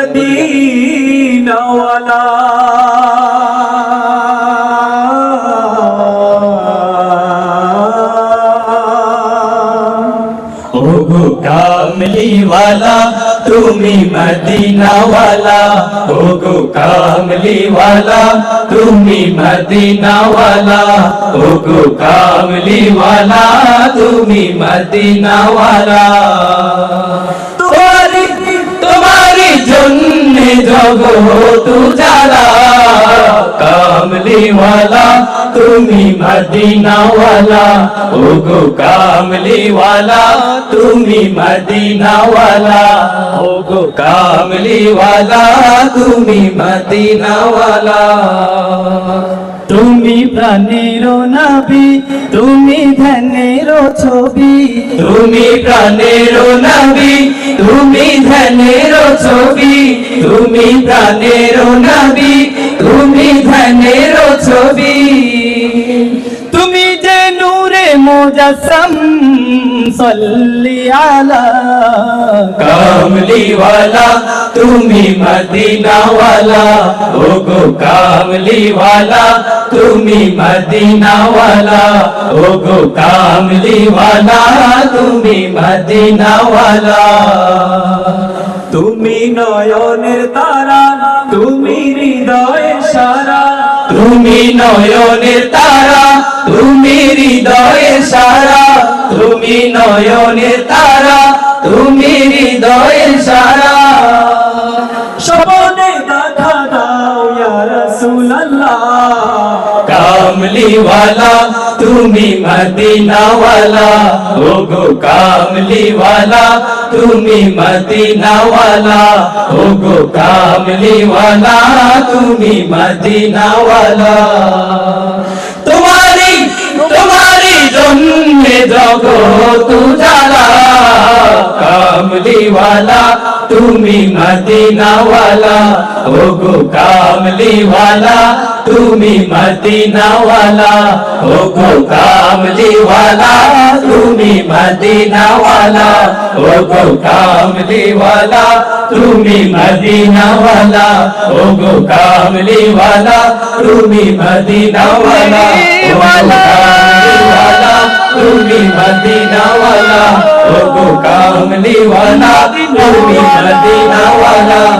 Medina वाला वाला तुम्हें मदीना वाला होगो कामली वाला तुम्हें मदीना वाला होगो कामली वाला तुम्हें मदीना वाला জন্য জগৎ উজালা কামলিওয়ালা তুমি মদিনাওয়ালা ওগো কামলিওয়ালা তুমি মদিনাওয়ালা ওগো কামলিওয়ালা তুমি মদিনাওয়ালা তুমি প্রাণের নবী তুমি ধ্যানের ছবি তুমি প্রাণের নবী তুমি ধ্যানের ছবি তুমি প্রাণের নবী তুমি ধ্যানের ছবি مجسم صلی علی کاملی والا তুমি মদিনাওয়ালা ও গো কামলিওয়ালা তুমি মদিনাওয়ালা ও গো কামলিওয়ালা তুমি মদিনাওয়ালা তুমি নয়নের তারা তুমি হৃদয়ের সারা তুমি নয়নের তারা তুমি হৃদয়ে সারা তুমি নয়নের তারা তুমি হৃদয়ে कामली वाला तुम्हें मदीना वाला ओ गो कामली वाला तुम्हें मदीना वाला ओ गो कामली वाला तुम्हें मदीना वाला तुम्हारी तुम्हारी जन्मे जगो तू जाला कामली वाला तुम्हें मदीना वाला ओ गो कामली वाला તુમી મદીનવાલા ઓગો કામ દેવાલા તુમી મદીનવાલા ઓગો કામ દેવાલા તુમી મદીનવાલા ઓગો કામ લેવાલા તુમી મદીનવાલા ઓગો કામ લેવાલા તુમી મદીનવાલા ઓગો કામ લેવાલા તુમી મદીનવાલા